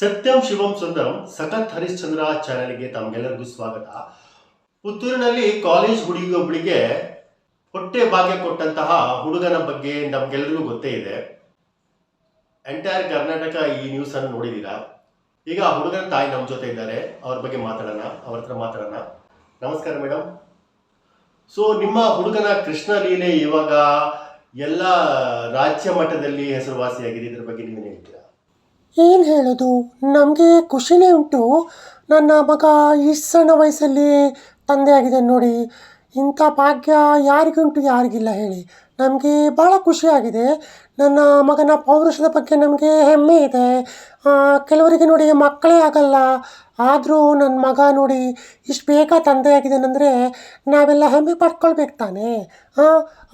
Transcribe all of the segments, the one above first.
ಸತ್ಯಂ ಶಿವಂ ಸುಂದರಂ ಸಖತ್ ಹರಿಶ್ಚಂದ್ರ ಚಾನೆಲ್ಗೆ ತಮಗೆಲ್ಲರಿಗೂ ಸ್ವಾಗತ. ಪುತ್ತೂರಿನಲ್ಲಿ ಕಾಲೇಜ್ ಹುಡುಗಿಯೊಬ್ಬಳಿಗೆ ಹೊಟ್ಟೆ ಭಾಗ್ಯ ಕೊಟ್ಟಂತಹ ಹುಡುಗನ ಬಗ್ಗೆ ನಮ್ಗೆಲ್ಲರಿಗೂ ಗೊತ್ತೇ ಇದೆ. ಎಂಟೈರ್ ಕರ್ನಾಟಕ ಈ ನ್ಯೂಸ್ ಅನ್ನು ನೋಡಿದ್ದೀರಾ? ಈಗ ಆ ಹುಡುಗನ ತಾಯಿ ನಮ್ಮ ಜೊತೆ ಇದ್ದಾರೆ. ಅವ್ರ ಬಗ್ಗೆ ಮಾತಾಡೋಣ, ಅವ್ರ ಹತ್ರ ಮಾತಾಡೋಣ. ನಮಸ್ಕಾರ ಮೇಡಮ್ ಸೊ ನಿಮ್ಮ ಹುಡುಗನ ಕೃಷ್ಣ ಲೀಲೆ ಇವಾಗ ಎಲ್ಲ ರಾಜ್ಯ ಮಟ್ಟದಲ್ಲಿ ಹೆಸರುವಾಸಿಯಾಗಿದೆ, ಇದ್ರ ಬಗ್ಗೆ ಏನು ಹೇಳೋದು? ನಮಗೆ ಖುಷಿನೇ ಉಂಟು. ನನ್ನ ಮಗ ಇಷ್ಟು ಸಣ್ಣ ವಯಸ್ಸಲ್ಲಿ ತಂದೆ ಆಗಿದೆ ನೋಡಿ. ಇಂಥ ಭಾಗ್ಯ ಯಾರಿಗುಂಟು ಯಾರಿಗಿಲ್ಲ ಹೇಳಿ. ನಮಗೆ ಭಾಳ ಖುಷಿಯಾಗಿದೆ ನನ್ನ ಮಗನ ಪೌರುಷದ ಬಗ್ಗೆ ನಮಗೆ ಹೆಮ್ಮೆ ಇದೆ. ಕೆಲವರಿಗೆ ನೋಡಿ ಮಕ್ಕಳೇ ಆಗಲ್ಲ. ಆದರೂ ನನ್ನ ಮಗ ನೋಡಿ ಇಷ್ಟು ಬೇಗ ತಂದೆ ಆಗಿದ್ದಾನಂದರೆ ನಾವೆಲ್ಲ ಹೆಮ್ಮೆ ಪಡ್ಕೊಳ್ಬೇಕು ತಾನೇ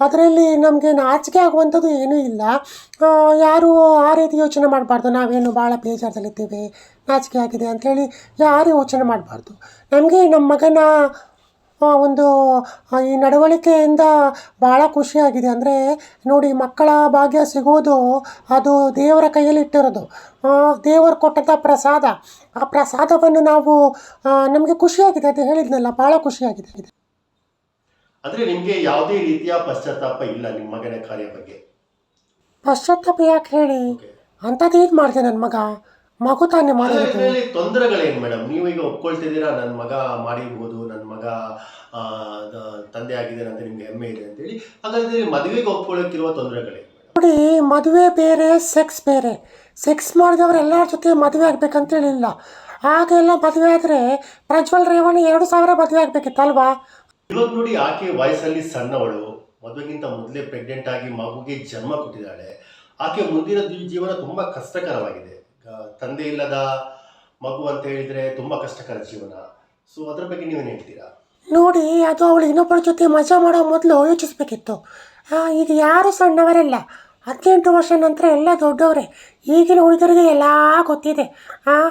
ಅದರಲ್ಲಿ ನಮಗೆ ನಾಚಿಕೆ ಆಗುವಂಥದ್ದು ಏನೂ ಇಲ್ಲ. ಯಾರು ಆ ರೀತಿ ಯೋಚನೆ ಮಾಡಬಾರ್ದು. ನಾವೇನು ಭಾಳ ಬೇಜಾರದಲ್ಲಿದ್ದೇವೆ, ನಾಚಿಕೆ ಆಗಿದೆ ಅಂಥೇಳಿ ಯಾರೂ ಯೋಚನೆ ಮಾಡಬಾರ್ದು. ನಮಗೆ ನಮ್ಮ ಮಗನ ಒಂದು ಈ ನಡವಳಿಕೆಯಿಂದ ಭಾಳ ಖುಷಿಯಾಗಿದೆ. ಅಂದರೆ ನೋಡಿ ಮಕ್ಕಳ ಭಾಗ್ಯ ಸಿಗೋದು ಅದು ದೇವರ ಕೈಯಲ್ಲಿ ಇಟ್ಟಿರೋದು. ದೇವರು ಕೊಟ್ಟಂಥ ಪ್ರಸಾದ. ಆ ಪ್ರಸಾದವನ್ನು ನಾವು ನಮಗೆ ಖುಷಿಯಾಗಿದೆ ಅದು ಹೇಳಿದ್ನಲ್ಲ ಭಾಳ ಖುಷಿಯಾಗಿದೆ. ಅಂದರೆ ನಿಮಗೆ ಯಾವುದೇ ರೀತಿಯ ಪಶ್ಚಾತ್ತಾಪ ಇಲ್ಲ ನಿಮ್ಮ ಮಗನ ಕಾರ್ಯ ಬಗ್ಗೆ? ಪಶ್ಚಾತ್ತಾಪ ಯಾಕೆ ಹೇಳಿ. ಅಂಥದ್ದು ಏನು ಮಾಡಿದೆ ನನ್ನ ಮಗ? ಮಗು ತಾನೇ ಮಾಡಿ ಇದರಲ್ಲಿ ತೊಂದರೆಗಳೇನು ಮೇಡಮ್? ನೀವು ಈಗ ಒಪ್ಕೊಳ್ತಿದ್ದೀರಾ? ನನ್ನ ಮಗ ಮಾಡಿರ್ಬೋದು ನನ್ನ ಮಗ ತಂದೆ ಆಗಿದ್ದಾನೆ ಅಂತ ನಿಮ್ಗೆ ಹೆಮ್ಮೆ ಇದೆ ಅಂತೇಳಿ. ಹಾಗಾದ್ರೆ ಮದುವೆಗೆ ಒಪ್ಕೊಳ್ಳೋಕ್ಕಿರುವ ತೊಂದರೆಗಳೇ ನೋಡಿ ಮದುವೆ ಬೇರೆ ಸೆಕ್ಸ್ ಬೇರೆ. ಸೆಕ್ಸ್ ಮಾಡಿದವರು ಎಲ್ಲರ ಜೊತೆ ಮದುವೆ ಆಗ್ಬೇಕಂತೇಳಿಲ್ಲ ಆಗೆಲ್ಲ ಮದುವೆ ಆದರೆ ಪ್ರಜ್ವಲ್ ರೇವಣ್ಣ ಎರಡು ಸಾವಿರ ಮದುವೆ ಆಗ್ಬೇಕಿತ್ತಲ್ವಾ ಇವಾಗ ನೋಡಿ ಆಕೆ ವಯಸ್ಸಲ್ಲಿ ಸಣ್ಣವಳು. ಮದುವೆಗಿಂತ ಮೊದಲೇ ಪ್ರೆಗ್ನೆಂಟ್ ಆಗಿ ಮಗುಗೆ ಜನ್ಮ ಕೊಟ್ಟಿದ್ದಾಳೆ. ಆಕೆ ಮುಂದಿನ ಜೀವನ ತುಂಬಾ ಕಷ್ಟಕರವಾಗಿದೆ. ತಂದೆ ಇಲ್ಲದ ಮಗು ಅಂತ ಹೇಳಿದ್ರೆ ತುಂಬಾ ಕಷ್ಟಕರ ಜೀವನ. ಸೊ ಅದ್ರ ಬಗ್ಗೆ ನೀವೇನು ಹೇಳ್ತೀರಾ? ನೋಡಿ, ಅದು ಅವಳು ಇನ್ನೊಬ್ಬರ ಜೊತೆ ಮಜಾ ಮಾಡೋ ಮೊದಲು ಯೋಚಿಸ್ಬೇಕಿತ್ತು. ಈಗ ಯಾರು ಸಣ್ಣವರೆಲ್ಲ, ಹದಿನೆಂಟು ವರ್ಷ ನಂತರ ಎಲ್ಲ ದೊಡ್ಡವರೇ. ಈಗಿನ ಹುಡುಗರಿಗೆ ಎಲ್ಲ ಗೊತ್ತಿದೆ. ಹಾಂ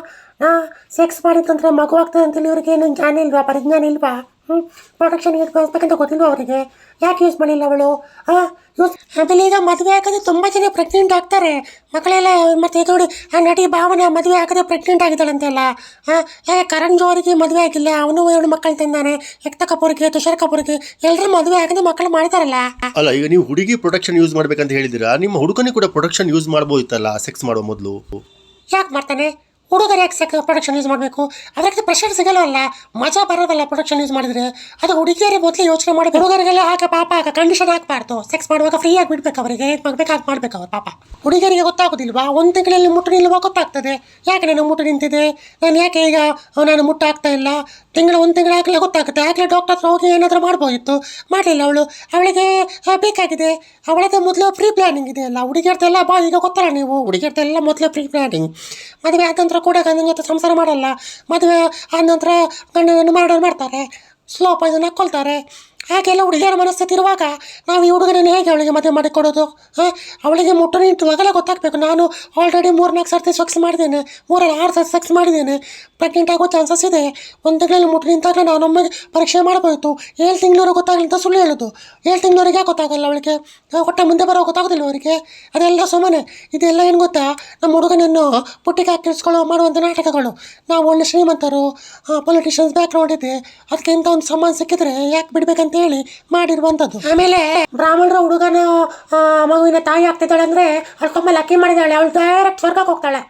ಸೆಕ್ಸ್ ಮಾಡಿದ ನಂತರ ಮಗು ಆಗ್ತದೆ ಅಂತೇಳಿ ಇವರಿಗೆ ಏನು ಜ್ಞಾನ ಇಲ್ವಾ? ಪರಿಜ್ಞಾನ ಇಲ್ವಾ? ಹ್ಞೂ ಪ್ರೊಟೆಕ್ಷನ್ ಯೂಸ್ ಅಂತ ಗೊತ್ತಿಲ್ವಾ ಅವರಿಗೆ? ಯಾಕೆ ಯೂಸ್ ಮಾಡಿಲ್ಲ ಅವಳು ಹಾಂ ಯೂಸ್ ಆಮೇಲೆ ಈಗ ಮದುವೆ ಹಾಕಿದ್ರೆ ತುಂಬ ಜನ ಪ್ರೆಗ್ನೆಂಟ್ ಆಗ್ತಾರೆ. ಮಕ್ಕಳೆಲ್ಲ ಮತ್ತೆ ಇದು ನೋಡಿ ಆ ನಟಿ ಭಾವನ ಮದುವೆ ಹಾಕಿದ್ರೆ ಪ್ರೆಗ್ನೆಂಟ್ ಆಗಿದ್ದಾಳಂತೆಲ್ಲ ಹಾಂ ಯಾಕೆ ಕರಣ್ ಜೋರಿಗೆ ಮದುವೆ ಆಗಿಲ್ಲ? ಅವನು ಎರಡು ಮಕ್ಕಳು ತಂದಾನೆ. ಯಕ್ತ ಕಪೂರ್ಗೆ ತುಷಾರ್ ಕಪೂರ್ಗೆ ಎಲ್ಲರೂ ಮದುವೆ ಆಗದೆ ಮಕ್ಕಳು ಮಾಡ್ತಾರಲ್ಲ ಅಲ್ಲ ಈಗ ನೀವು ಹುಡುಗಿ ಪ್ರೊಡಕ್ಷನ್ ಯೂಸ್ ಮಾಡ್ಬೇಕಂತ ಹೇಳಿದಿರಾ ನಿಮ್ಮ ಹುಡುಗನಿಗೆ ಕೂಡ ಪ್ರೊಡಕ್ಷನ್ ಯೂಸ್ ಮಾಡ್ಬೋದಿತ್ತಲ್ಲ ಸೆಕ್ಸ್ ಮಾಡೋ ಮೊದಲು? ಯಾಕೆ ಮಾಡ್ತಾನೆ? ಹುಡುಗರು ಯಾಕೆ ಸೆಕ್ ಪ್ರೊಡಕ್ಷನ್ ಯೂಸ್ ಮಾಡಬೇಕು? ಅದಕ್ಕೆ ಪ್ರೆಷರ್ ಸಿಗಲ್ಲ ಮಜಾ ಬರೋದಲ್ಲ ಪ್ರೊಡಕ್ಷನ್ ಯೂಸ್ ಮಾಡಿದ್ರೆ? ಅದು ಹುಡುಗಿಯರೇ ಮೊದಲು ಯೋಚನೆ ಮಾಡಿ ಹುಡುಗರಿಗೆಲ್ಲ ಹಾಕಿ ಪಾಪ ಆಗ ಕಂಡೀಷನ್ ಹಾಕಬಾರ್ದು. ಸೆಕ್ಸ್ ಮಾಡುವಾಗ ಫ್ರೀ ಆಗಿ ಬಿಡ್ಬೇಕು ಅವರಿಗೆ. ಏನು ಮಾಡ್ಬೇಕು? ಹಾಗೆ ಮಾಡ್ಬೇಕು ಅವ್ರು ಪಾಪ. ಹುಡುಗಿಯರಿಗೆ ಗೊತ್ತಾಗೋದಿಲ್ವಾ? ಒಂದು ತಿಂಗಳಲ್ಲಿ ಮುಟ್ಟು ನಿಲ್ಲುವ ಗೊತ್ತಾಗ್ತದೆ. ಯಾಕೆ ನಾನು ಮುಟ್ಟು ನಿಂತಿದೆ? ನಾನು ಯಾಕೆ ಈಗ ನಾನು ಮುಟ್ಟಾಗ್ತಾ ಇಲ್ಲ? ತಿಂಗಳು ಒಂದು ತಿಂಗಳು ಆಗಲೇ ಗೊತ್ತಾಗುತ್ತೆ. ಆಗಲೇ ಡಾಕ್ಟರ್ ಹೋಗಿ ಏನಾದರೂ ಮಾಡ್ಬೋದಿತ್ತು. ಮಾಡಲಿಲ್ಲ ಅವಳು. ಅವಳಿಗೆ ಬೇಕಾಗಿದೆ. ಅವಳದ್ದು ಮೊದಲು ಪ್ರೀ ಪ್ಲ್ಯಾನಿಂಗ್ ಇದೆ ಅಲ್ಲ. ಹುಡುಗಿಯರ್ದೆಲ್ಲ ಬಾ, ಈಗ ಗೊತ್ತಲ್ಲ ನೀವು. ಹುಡುಗಿಯರ್ದೆಲ್ಲ ಮೊದಲು ಪ್ರೀ ಪ್ಲ್ಯಾನಿಂಗ್ ಮದುವೆ ಆದ ನಂತರ ಕೂಡ ಗಂಡನ ಜೊತೆ ಸಂಸಾರ ಮಾಡಲ್ಲ. ಮದುವೆ ಆದ ನಂತರ ಗಂಡನನ್ನು ಮರ್ಡರ್ ಮಾಡ್ತಾರೆ. ಸ್ಲೋಪ್ ಅದನ್ನು ಹಾಕ್ಕೊಳ್ತಾರೆ ಹಾಗೆಲ್ಲ ಹುಡುಗಿಯರ ಮನಸ್ಥಿತಿ ಇರುವಾಗ ನಾವು ಈ ಹುಡುಗನನ್ನು ಹೇಗೆ ಅವಳಿಗೆ ಮದುವೆ ಮಾಡಿಕೊಡೋದು? ಹಾಂ? ಅವಳಿಗೆ ಮುಟ್ಟು ನಿಂತುವಾಗಲೇ ಗೊತ್ತಾಗಬೇಕು. ನಾನು ಆಲ್ರೆಡಿ ಮೂರ್ನಾಲ್ಕು ಸರ್ತಿ ಸೆಕ್ಸ್ ಮಾಡಿದ್ದೇನೆ. ಮೂರಲ್ಲಿ ಆರು ಸರ್ತಿ ಸೆಕ್ಸ್ ಮಾಡಿದ್ದೇನೆ. ಪ್ರೆಗ್ನೆಂಟ್ ಆಗೋ ಚಾನ್ಸಸ್ ಇದೆ. ಒಂದು ತಿಂಗಳಲ್ಲಿ ಮುಟ್ಟು ನಾನು ನಾನೊಮ್ಮೆ ಪರೀಕ್ಷೆ ಮಾಡ್ಬೋಯಿತು ಏಳು ತಿಂಗಳವರು ಗೊತ್ತಾಗಲಿ ಅಂತ ಸುಳ್ಳು ಹೇಳೋದು. ಏಳು ತಿಂಗಳವರಿಗೆ ಗೊತ್ತಾಗಲ್ಲ ಅವಳಿಗೆ? ಕೊಟ್ಟ ಮುಂದೆ ಬರೋ ಗೊತ್ತಾಗೋದಿಲ್ಲ ಅವರಿಗೆ? ಅದೆಲ್ಲ ಸುಮ್ಮನೆ. ಇದೆಲ್ಲ ಏನು ಗೊತ್ತಾ? ನಮ್ಮ ಹುಡುಗನನ್ನು ಪುಟ್ಟಿಗೆ ಹಾಕಿಸ್ಕೊಳ್ಳೋ ಮಾಡುವಂಥ ನಾಟಕಗಳು. ನಾವು ಒಳ್ಳೆ ಶ್ರೀಮಂತರು ಪೊಲಿಟಿಷಿಯನ್ಸ್ ಬ್ಯಾಕ್ ಇದೆ. ಅದಕ್ಕೆ ಇಂಥ ಒಂದು ಸಂಬಂಧ ಸಿಕ್ಕಿದ್ರೆ ಯಾಕೆ ಬಿಡ್ಬೇಕಂತ ಹೇಳಿ ಮಾಡಿರುವಂಥದ್ದು. ಆಮೇಲೆ ಬ್ರಾಹ್ಮಣರ ಹುಡುಗನ ಮಗುವಿನ ತಾಯಿ ಆಗ್ತಿದ್ದಾಳೆ ಅಂದರೆ ಅಳ್ಕೊಂಬ ಲಕ್ಕಿ ಮಾಡಿದಾಳೆ. ಅವಳು ಡೈರೆಕ್ಟ್ ಸ್ವರ್ಗಕ್ಕೆ ಹೋಗ್ತಾಳೆ.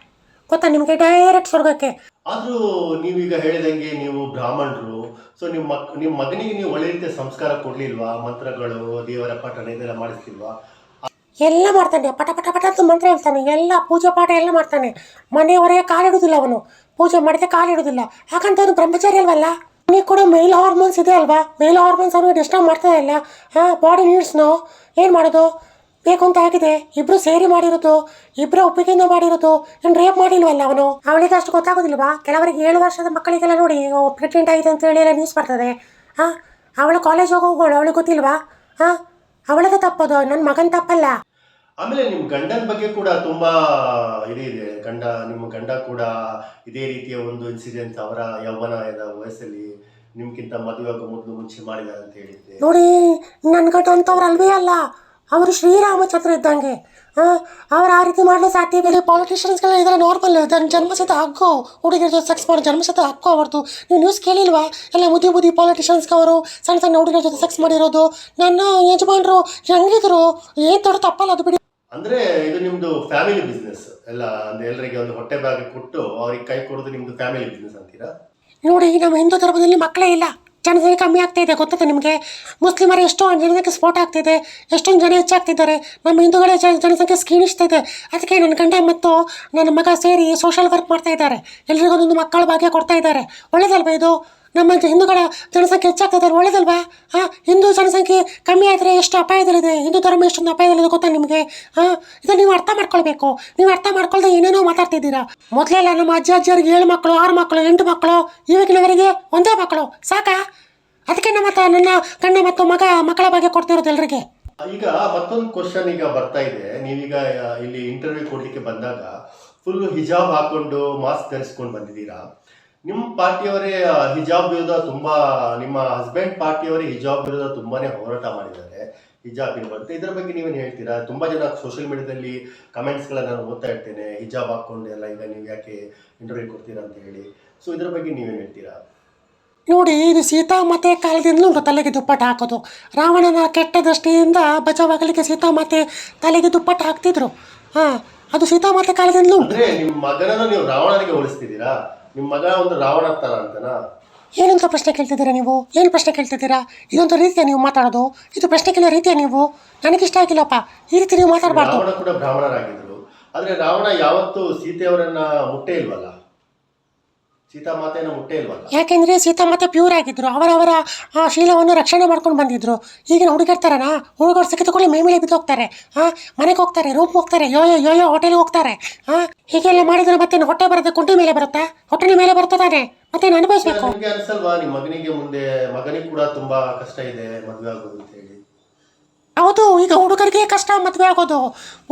ಗೊತ್ತಾ ನಿಮಗೆ? ಡೈರೆಕ್ಟ್ ಸ್ವರ್ಗಕ್ಕೆ. ಆದ್ರೂ ನೀವೀಗ ಹೇಳಿದಂಗೆ ನೀವು ಬ್ರಾಹ್ಮಣರು ಸೊ ನಿಮ್ಮ ಮಕ್ ನಿಮ್ಮ ಮಗನಿಗೆ ನೀವು ಒಳ್ಳೆ ರೀತಿಯ ಸಂಸ್ಕಾರ ಕೊಡ್ಲಿಲ್ವಾ? ಮಂತ್ರಗಳು ದೇವರ ಪಠಣ ಇದೆಲ್ಲ ಮಾಡಿಸ್ತಿಲ್ವಾ? ಎಲ್ಲ ಮಾಡ್ತಾನೆ. ಪಟ ಪಟ ಪಟ ಅಂತ ಮಂತ್ರ ಹೇಳ್ತಾನೆ. ಎಲ್ಲ ಪೂಜೆ ಪಾಠ ಎಲ್ಲ ಮಾಡ್ತಾನೆ. ಮನೆಯವರೆಗೆ ಕಾಲಿಡುದಿಲ್ಲ ಅವನು. ಪೂಜೆ ಮಾಡಿದ್ರೆ ಕಾಲಿಡೋದಿಲ್ಲ ಯಾಕಂತ ಅವನು ಬ್ರಹ್ಮಚಾರಿ ಅಲ್ವಲ್ಲ? ಅವನಿಗೆ ಕೂಡ ಮೇಲ್ ಹಾರ್ಮೋನ್ಸ್ ಇದೆ ಅಲ್ವಾ? ಮೇಲ್ ಹಾರ್ಮೋನ್ಸ್ ಅವ್ರಿಗೆ ಡಿಸ್ಟರ್ಬ್ ಮಾಡ್ತಾ ಇಲ್ಲ. ಹಾಂ ಬಾಡಿ ನೀಡ್ಸ್ನೋ ಏನು ಮಾಡೋದು? ಬೇಕು ಅಂತ ಆಗಿದೆ. ಇಬ್ರು ಸೇರಿ ಮಾಡಿರೋದು. ಇಬ್ಬರ ಒಪ್ಪಿಗೆಯಿಂದ ಮಾಡಿರೋದು. ಏನು ರೇಪ್ ಮಾಡಿಲ್ವಲ್ಲ ಅವನು? ಅವಳಿಗೆ ಅಷ್ಟು ಗೊತ್ತಾಗೋದಿಲ್ವಾ? ಕೆಲವರಿಗೆ ಏಳು ವರ್ಷದ ಮಕ್ಕಳಿಗೆಲ್ಲ ನೋಡಿ ಪ್ರೆಗ್ನೆಂಟ್ ಆಗಿದೆ ಅಂತ ಹೇಳಿ ಎಲ್ಲ ನ್ಯೂಸ್ ಬರ್ತದೆ. ಹಾಂ ಅವಳು ಕಾಲೇಜ್ ಹೋಗೋಳು, ಅವಳಿಗೆ ಗೊತ್ತಿಲ್ವಾ? ಹಾಂ ಅವಳದ ತಪ್ಪದು. ನನ್ನ ಮಗನ ತಪ್ಪಲ್ಲ. ಆಮೇಲೆ ನಿಮ್ಮ ಗಂಡನ ಬಗ್ಗೆ ಕೂಡ ತುಂಬಾ ಇದೇ ಇದೆ ಗಂಡ, ನಿಮ್ಮ ಗಂಡ ಕೂಡ ಇದೇ ರೀತಿಯ ಒಂದು ಇನ್ಸಿಡೆಂಟ್ ಅವರ ಯೌವನದ ವಯಸ್ಸಲ್ಲಿ ನಿಮ್ಗಿಂತ ಮದುವೆ ಆಗೋ ಮೊದಲು ಮುಂಚೆ ಮಾಡಿದ್ದಾರೆ ಅಂತ ಹೇಳಿದ್ದೆ. ನೋಡಿ ನನ್ನ ಗಂಡ ಅಂತವ್ರು ಅಲ್ವೇ ಅಲ್ಲ. ಅವರು ಶ್ರೀರಾಮಚಂದ್ರ ಇದ್ದಂಗೆ. ಅವ್ರು ಆ ರೀತಿ ಮಾಡಲು ಸಾಧ್ಯವಿಲ್ಲ ಪಾಲಿಟಿಷಿಯನ್ಸ್ಗಳೆಲ್ಲ ಇದರ ನಾರ್ಮಲ್ ಜನ್ ಜನ್ಮಸಿದ್ಧ ಹಕ್ಕು ಹುಡುಗಿರ ಜೊತೆ ಸೆಕ್ಸ್ ಮಾಡೋ ಜನ್ಮಸಿದ್ಧ ಹಕ್ಕು ಅವ್ರದ್ದು ನೀವು ನ್ಯೂಸ್ ಕೇಳಿಲ್ವಾ? ಎಲ್ಲ ಮುದಿ ಮುದಿ ಪಾಲಿಟಿಷಿಯನ್ಸ್ಗವರು ಸಣ್ಣ ಸಣ್ಣ ಹುಡುಗಿರ ಜೊತೆ ಸೆಕ್ಸ್ ಮಾಡಿರೋದು. ನನ್ನ ಯಜಮಾನರು ಹೆಂಗಿದ್ರು? ಏನು ದೊಡ್ಡ ತಪ್ಪಲ್ಲ ಅದು ಬಿಡಿ. ಅಂದ್ರೆ ಇದು ನಿಮ್ದು ಫ್ಯಾಮಿಲಿ ಬಿಸ್ನೆಸ್ ಎಲ್ಲ ಅಂದ್ರೆ ಎಲ್ಲರಿಗೆ ಒಂದು ಹೊಟ್ಟೆ ಭಾಗ ಕೊಟ್ಟು ಅವ್ರಿಗೆ ಕೈ ಕೊಡೋದು ನಿಮ್ದು ಫ್ಯಾಮಿಲಿ ಬಿಸ್ನೆಸ್ ಅಂತೀರಾ? ನೋಡಿ, ನಮ್ಮ ಹಿಂದೂ ಧರ್ಮದಲ್ಲಿ ಮಕ್ಕಳೇ ಇಲ್ಲ. ಜನಸಂಖ್ಯೆ ಕಮ್ಮಿ ಆಗ್ತಾ ಇದೆ ಗೊತ್ತದೆ ನಿಮಗೆ? ಮುಸ್ಲಿಮರು ಎಷ್ಟೋ ಜನಸಂಖ್ಯೆ ಸ್ಫೋಟ ಆಗ್ತಿದೆ, ಎಷ್ಟೊಂದು ಜನ ಹೆಚ್ಚಾಗ್ತಿದ್ದಾರೆ ನಮ್ಮ ಹಿಂದೂಗಳ ಜನ ಜನಸಂಖ್ಯೆ ಕ್ಷೀಣಿಸ್ತಾ ಇದೆ ಅದಕ್ಕೆ ನನ್ನ ಗಂಡ ಮತ್ತು ನನ್ನ ಮಗ ಸೇರಿ ಸೋಷಿಯಲ್ ವರ್ಕ್ ಮಾಡ್ತಾ ಇದ್ದಾರೆ. ಎಲ್ರಿಗೂ ಒಂದೊಂದು ಮಕ್ಕಳ ಭಾಗ್ಯ ಕೊಡ್ತಾ ಇದ್ದಾರೆ. ಒಳ್ಳೇದಲ್ವಾ ಇದು? ನಮ್ಮ ಜ- ಹಿಂದೂಗಳ ಜನಸಂಖ್ಯೆ ಹೆಚ್ಚಾಗ್ತದೆ ಒಳ್ಳೇದಲ್ವಾ? ಹಾ ಹಿಂದೂ ಜನಸಂಖ್ಯೆ ಕಮ್ಮಿ ಆದರೆ ಎಷ್ಟು ಅಪಾಯದಲ್ಲಿದೆ? ಹಿಂದೂ ಧರ್ಮ ಎಷ್ಟೊಂದು ಅಪಾಯದಲ್ಲಿದೆ ಗೊತ್ತಾ ನಿಮಗೆ? ಹಾ ಇದನ್ನು ನೀವು ಅರ್ಥ ಮಾಡ್ಕೊಳ್ಬೇಕು. ನೀವು ಅರ್ಥ ಮಾಡ್ಕೊಳ್ದೆ ಏನೇನೋ ಮಾತಾಡ್ತಿದ್ದೀರಾ. ಮೊದಲೆಲ್ಲ ನಮ್ಮ ಅಜ್ಜ ಅಜ್ಜಿಯರಿಗೆ ಏಳು ಮಕ್ಕಳು, ಆರು ಮಕ್ಕಳು, ಎಂಟು ಮಕ್ಕಳು ಇವಾಗಿನವರಿಗೆ ಒಂದೇ ಮಕ್ಕಳು. ಸಾಕಾ? ಅದಕ್ಕೆ ನಮ್ಮ ನನ್ನ ಗಂಡ ಮತ್ತು ಮಗ ಮಕ್ಕಳ ಬಗ್ಗೆ ಕೊಡ್ತಿರೋದು ಎಲ್ರಿಗೆ? ಈಗ ಮತ್ತೊಂದು ಕ್ವಶನ್ ಈಗ ಬರ್ತಾ ಇದೆ. ನೀವೀಗ ಇಲ್ಲಿ ಇಂಟರ್ವ್ಯೂ ಕೊಡ್ಲಿಕ್ಕೆ ಬಂದಾಗ ಫುಲ್ ಹಿಜಾಬ್ ಹಾಕೊಂಡು ಮಾಸ್ಕ್ ಧರಿಸ್ಕೊಂಡು ಬಂದಿದ್ದೀರಾ? ನಿಮ್ಮ ಪಾರ್ಟಿಯವರೇ ಹಿಜಾಬ್ ವಿರುದ್ಧ ತುಂಬಾ ನಿಮ್ಮ ಹಸ್ಬೆಂಡ್ ಪಾರ್ಟಿಯವರೇ ಹಿಜಾಬ್ ವಿರುದ್ಧ ತುಂಬಾನೇ ಹೋರಾಟ ಮಾಡಿದ್ದಾರೆ. ಹಿಜಾಬ್ ಇರುವಂತೆ ಇದರ ಬಗ್ಗೆ ನೀವೇನು ಹೇಳ್ತೀರಾ? ತುಂಬಾ ಜನ ಸೋಷಿಯಲ್ ಮೀಡಿಯಾದಲ್ಲಿ ಕಮೆಂಟ್ಸ್ಗಳನ್ನ ನಾನು ಓದ್ತಾ ಇರ್ತೇನೆ. ಹಿಜಾಬ್ ಹಾಕೊಂಡು ಎಲ್ಲ ಈಗ ನೀವು ಯಾಕೆ ಇಂಟರ್ವ್ಯೂ ಕೊಡ್ತೀರಾ ಅಂತ ಹೇಳಿ. ಸೊ ಇದರ ಬಗ್ಗೆ ನೀವೇನು ಹೇಳ್ತೀರಾ? ನೋಡಿ ಇದು ಸೀತಾಮಾತೆ ಕಾಲದಿಂದಲೂ ಉಂಟು ತಲೆಗೆ ದುಪ್ಪಟ್ಟು ಹಾಕೋದು. ರಾವಣನ ಕೆಟ್ಟ ದೃಷ್ಟಿಯಿಂದ ಬಚಾವಾಗಲಿಕ್ಕೆ ಸೀತಾಮಾತೆ ತಲೆಗೆ ದುಪ್ಪಟ್ಟು ಹಾಕ್ತಿದ್ರು. ಹಾಂ ಅದು ಸೀತಾಮಾತೆ ಕಾಲದಿಂದಲೂ ಉಂಟು. ನಿಮ್ಮ ಮಗನನ್ನು ನೀವು ರಾವಣನಿಗೆ ಹೋಲಿಸ್ತಿದ್ದೀರಾ? ನಿಮ್ಮ ಮಗ ಒಂದು ರಾವಣ ತರ ಅಂತನಾ? ಏನಂತ ಪ್ರಶ್ನೆ ಕೇಳ್ತಿದ್ದೀರಾ ನೀವು? ಏನು ಪ್ರಶ್ನೆ ಕೇಳ್ತಿದ್ದೀರಾ? ಇದೊಂದು ರೀತಿಯ ನೀವು ಮಾತಾಡೋದು. ಇದು ಪ್ರಶ್ನೆ ಕೇಳೋ ರೀತಿಯ ನೀವು. ನನಗಿಷ್ಟ ಆಗಿಲ್ಲಪ್ಪ. ಈ ರೀತಿ ನೀವು ಮಾತಾಡಬಾರ್ದು. ರಾವಣ ಕೂಡ ಬ್ರಾಹ್ಮಣರಾಗಿದ್ರು ಆದ್ರೆ ರಾವಣ ಯಾವತ್ತೂ ಸೀತೆಯವರನ್ನ ಮುಟ್ಟೇ ಇಲ್ವಲ್ಲ? ಸೀತಾ ಮಾತೆ ಮುಟ್ಟೇ ಇಲ್ವಲ್ಲ ಸೀತಾಮಾತೆ ಪ್ಯೂರ್ ಆಗಿದ್ರು. ಅವರವರ ಆ ಶೀಲವನ್ನು ರಕ್ಷಣೆ ಮಾಡ್ಕೊಂಡು ಬಂದಿದ್ರು. ಈಗಿನ ಹುಡುಗರು ಸಿಕ್ಕಿದ ಕೂಡಲೇ ಮೈ ಮೇಲೆ ಬಿದ್ದು ಹೋಗ್ತಾರೆ ಹಾಂ ಮನೆಗೆ ಹೋಗ್ತಾರೆ ರೂಮ್ ಹೋಗ್ತಾರೆ ಯೋ ಯೋ ಯೋ ಯೋ ಹೋಟೆಲ್ಗೆ ಹೋಗ್ತಾರೆ. ಹಾ ಹೀಗೆಲ್ಲ ಮಾಡಿದ್ರೆ ಮತ್ತೆ ಹೊಟ್ಟೆ ಬರದ ಕುಂಟಿ ಮೇಲೆ ಬರುತ್ತಾ? ಹೊಟ್ಟೆ ಮೇಲೆ ಬರ್ತದಾನೆ ಮತ್ತೆ ಅನುಭವಿಸ್ಬೇಕು? ನಿಮ್ಗೆ ಅನ್ಸಲ್ವಾ ನಿಮ್ಮ ಮಗನಿಗೆ ಮುಂದೆ ಮಗನಿಗೆ ಕೂಡ ತುಂಬಾ ಕಷ್ಟ ಇದೆ ಮದುವೆ ಆಗೋದು ಅಂತ ಹೇಳಿ. ಹೌದು, ಈಗ ಹುಡುಗರಿಗೆ ಕಷ್ಟ ಮದುವೆ ಆಗೋದು.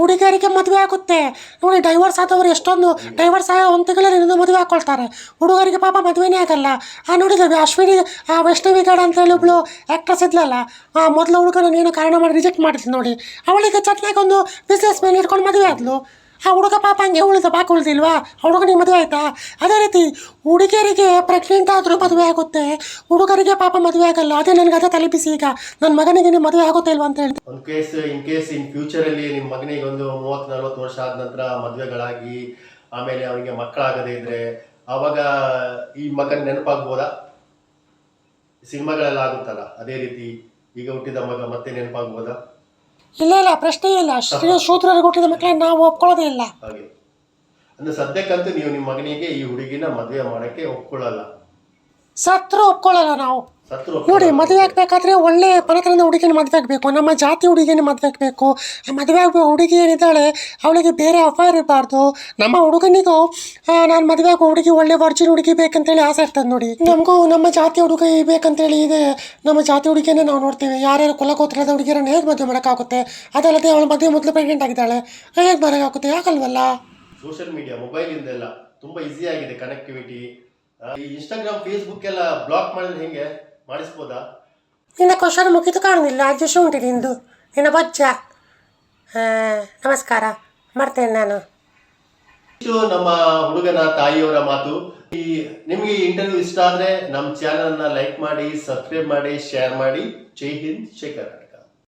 ಹುಡುಗರಿಗೆ ಮದುವೆ ಆಗುತ್ತೆ. ನೋಡಿ ಡೈವರ್ಸ್ ಆದವರು ಎಷ್ಟೊಂದು ಡೈವರ್ಸ್ ಆಗ ಒಂದು ತಿಂಗಳಲ್ಲಿ ಮದುವೆ ಹಾಕೊಳ್ತಾರೆ ಹುಡುಗರಿಗೆ ಪಾಪ ಮದುವೆನೇ ಆಗಲ್ಲ. ಆ ನೋಡಿದ್ರೆ ಅಶ್ವಿನಿ, ಆ ವೈಷ್ಣವಿ ಗೌಡ ಅಂತ ಹೇಳಿ ಒಬ್ಳು ಆ್ಯಕ್ಟ್ರೆಸ್ ಇದ್ಲಲ್ಲ, ಆ ಮೊದಲು ಹುಡುಗನ ಏನೋ ಕಾರಣ ಮಾಡಿ ರಿಜೆಕ್ಟ್ ಮಾಡಿದ್ಲು ನೋಡಿ. ಅವಳಿಗೆ ಚಟ್ನಾಗೊಂದು ಬಿಸ್ನೆಸ್ ಮೇಲೆ ಇಟ್ಕೊಂಡು ಮದುವೆ ಆದ್ಲು. ಆ ಹುಡುಗ ಪಾಪ ಹಂಗೆ ಉಳಿದ ಬಾಕಿ ಉಳಿದಿಲ್ವಾ? ಹುಡುಗನಿಗೆ ಮದುವೆ ಆಯ್ತಾ? ಅದೇ ರೀತಿ ಹುಡುಗಿಯರಿಗೆ ಪ್ರೆಗ್ನೆಂಟ್ ಆದರೂ ಮದುವೆ ಆಗುತ್ತೆ. ಹುಡುಗರಿಗೆ ಪಾಪ ಮದುವೆ ಆಗಲ್ಲ. ಅದೇ ನನಗೆ ಅದೇ ತಲುಪಿಸಿ ಈಗ. ನನ್ನ ಮಗನಿಗೆ ನಿಮ್ಮ ಮದುವೆ ಆಗುತ್ತೆ ಇಲ್ವಾ ಅಂತ ಹೇಳ್ತೀನಿ ಒಂದು case in case in future ಅಲ್ಲಿ ನಿಮ್ಮ ಮಗನಿಗೆ ಒಂದು ಮೂವತ್ತು, ನಲ್ವತ್ತು ವರ್ಷ ಆದ ನಂತರ ಮದುವೆಗಳಾಗಿ, ಆಮೇಲೆ ಅವನಿಗೆ ಮಕ್ಕಳಾಗದೇ ಇದ್ರೆ ಆವಾಗ ಈ ಮಗನ ನೆನಪಾಗ್ಬೋದಾ? ಸಿನಿಮಾಗಳೆಲ್ಲ ಆಗುತ್ತಲ್ಲ, ಅದೇ ರೀತಿ ಈಗ ಹುಟ್ಟಿದ ಮಗ ಮತ್ತೆ ನೆನಪಾಗ್ಬೋದಾ? ಇಲ್ಲ ಇಲ್ಲ ಪ್ರಶ್ನೆ ಇಲ್ಲ. ಶ್ರೀ ಶೂದ್ರರಿಗೆ ಹುಟ್ಟಿದ ಮಕ್ಕಳನ್ನ ನಾವು ಒಪ್ಕೊಳ್ಳೋದೇ ಇಲ್ಲ. ಹಾಗೆ. ಅಂದ್ರೆ ಸದ್ಯಕ್ಕಂತೂ ನೀವು ನಿಮ್ಮ ಮಗನಿಗೆ ಈ ಹುಡುಗಿನ ಮದುವೆ ಮಾಡಕ್ಕೆ ಒಪ್ಕೊಳ್ಳಲ್ಲ. ಸತ್ರು ಒಪ್ಕೊಳ್ಳಲ್ಲ ನಾವು. ನೋಡಿ. ಮದುವೆ ಆಗಬೇಕಾದ್ರೆ ಒಳ್ಳೆ ಪರತನದ ಹುಡುಗಿನ ಮದುವೆ ಆಗಬೇಕು. ನಮ್ಮ ಜಾತಿ ಹುಡುಗಿನ ಮದುವೆ ಆಗಬೇಕು. ಆ ಮದುವೆ ಆಗೋ ಹುಡುಗಿ ಏನಿದ್ದಾಳೆ ಅವಳಿಗೆ ಬೇರೆ ಅಫೈರ್ ಇರಬಾರ್ದು. ನಮ್ಮ ಹುಡುಗನಿಗೂ ನಾನು ಮದುವೆ ಆಗೋ ಹುಡುಗಿ ಒಳ್ಳೆ ವರ್ಜಿನ್ ಹುಡುಗಿ ಬೇಕಂತೇಳಿ ಆಸೆ ಇರ್ತದೆ ನೋಡಿ. ನಮಗೂ ನಮ್ಮ ಜಾತಿ ಹುಡುಗಿ ಬೇಕಂತೇಳಿ ಇದೆ. ನಮ್ಮ ಜಾತಿ ಹುಡುಗಿಯನ್ನೇ ನಾವು ನೋಡ್ತೀವಿ. ಯಾರ್ಯಾರು ಕುಲಗೋತ್ರದ ಹುಡುಗಿಯರನ್ನು ಹೇಗೆ ಮದುವೆ ಮಾಡೋಕ್ಕಾಗುತ್ತೆ? ಅದಲ್ಲದೆ ಅವಳ ಮದುವೆ ಮೊದಲು ಪ್ರೆಗ್ನೆಂಟ್ ಆಗಿದ್ದಾಳೆ. ಹೇಗೆ ಮಾಡೋಕ್ಕಾಗುತ್ತೆ? ಯಾಕಲ್ವಲ್ಲ? ಸೋಷಿಯಲ್ ಮೀಡಿಯಾ ಮೊಬೈಲ್ ಎಲ್ಲ ತುಂಬಾ ಈಸಿ ಆಗಿದೆ ಕನೆಕ್ಟಿವಿಟಿ ಈ ಇನ್ಸ್ಟಾಗ್ರಾಮ್ ಫೇಸ್ಬುಕ್ ಎಲ್ಲ ಬ್ಲಾಕ್ ಮಾಡಿದ್ರೆ ಹೆಂಗೆ? ಮಾಡಿಸ್ಬೋದಾ? ನಿನ್ನ ಕ್ವಶನ್ ಮುಗಿದು ಕಾಣುന്നിಲ್ಲ ಅಡ್ಜಸ್ಟ್ ಉಂಟು ನಿಂದು. ನಿನ್ನ ಬಜ್ಜ ನಮಸ್ಕಾರ. ಮಾಡ್ತೇನೆ ನಾನು. ಇಷ್ಟು ನಮ್ಮ ಹುಡುಗನ ತಾಯಿಯವರ ಮಾತು. ಈ ನಿಮಗೆ ಇಂಟರ್ವ್ಯೂ ಇಷ್ಟ ಆದರೆ ನಮ್ಮ ಚಾನಲ್ ಅನ್ನ ಲೈಕ್ ಮಾಡಿ ಸಬ್ಸ್ಕ್ರೈಬ್ ಮಾಡಿ ಶೇರ್ ಮಾಡಿ. ಜೈ ಹಿಂದ್ ಶೇಖರ್.